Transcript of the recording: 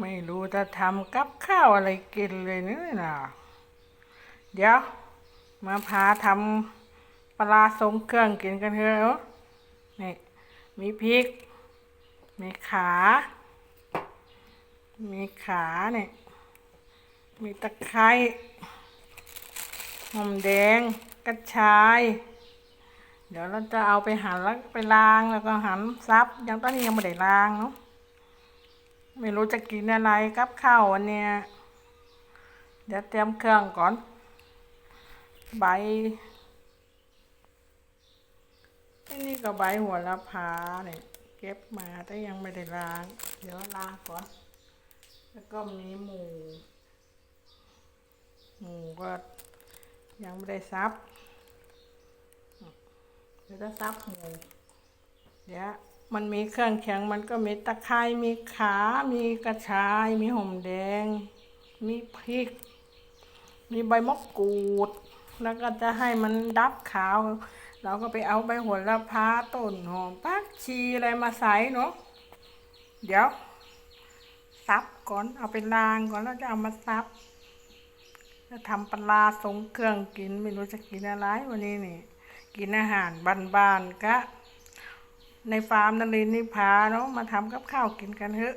ไม่รู้จะทำกับข้าวอะไรกินเลยนี่นะเดี๋ยว มาพาทำปลาทรงเครื่องกินกันเถอะนี่มีพริก มีขา มีขาเนี่ย มีตะไคร้หอมแดง กระชาย เดี๋ยวเราจะเอาไปหั่นแล้วไปล้างแล้วก็หั่นซับ ยังตอนนี้ยังไม่ได้ล้างเนาะ ไม่รู้จะกินอะไรกับข้าววันเนี้ยเดี๋ยวเตรียมเครื่องก่อน ใบอันนี่ก็ใบหัวละพาเนี่ยเก็บมาแต่ยังไม่ได้ล้าง เดี๋ยวล้างก่อน แล้วก็มีหมู หมูก็ยังไม่ได้ซับ เดี๋ยวจะซับหมู เดี๋ยว มันมีเครื่องแข็งมันก็มีตะไคร้มีขา มีกระชาย มีหอมแดง มีพริก มีใบมะกรูด แล้วก็จะให้มันดับขาว เราก็ไปเอาใบโหัวละพาต้นหอมปักชีอะไรมาใส่เนาะเดี๋ยวซับก่อนเอาไปล้างก่อนแล้วจะเอามาซับจะทำปลาทรงเครื่องกินไม่รู้จะกินอะไรวันนี้นี่ กินอาหารบ้านๆกะ ในฟาร์มนลินนิพาเนาะมาทำกับข้าวกินกันเถอะ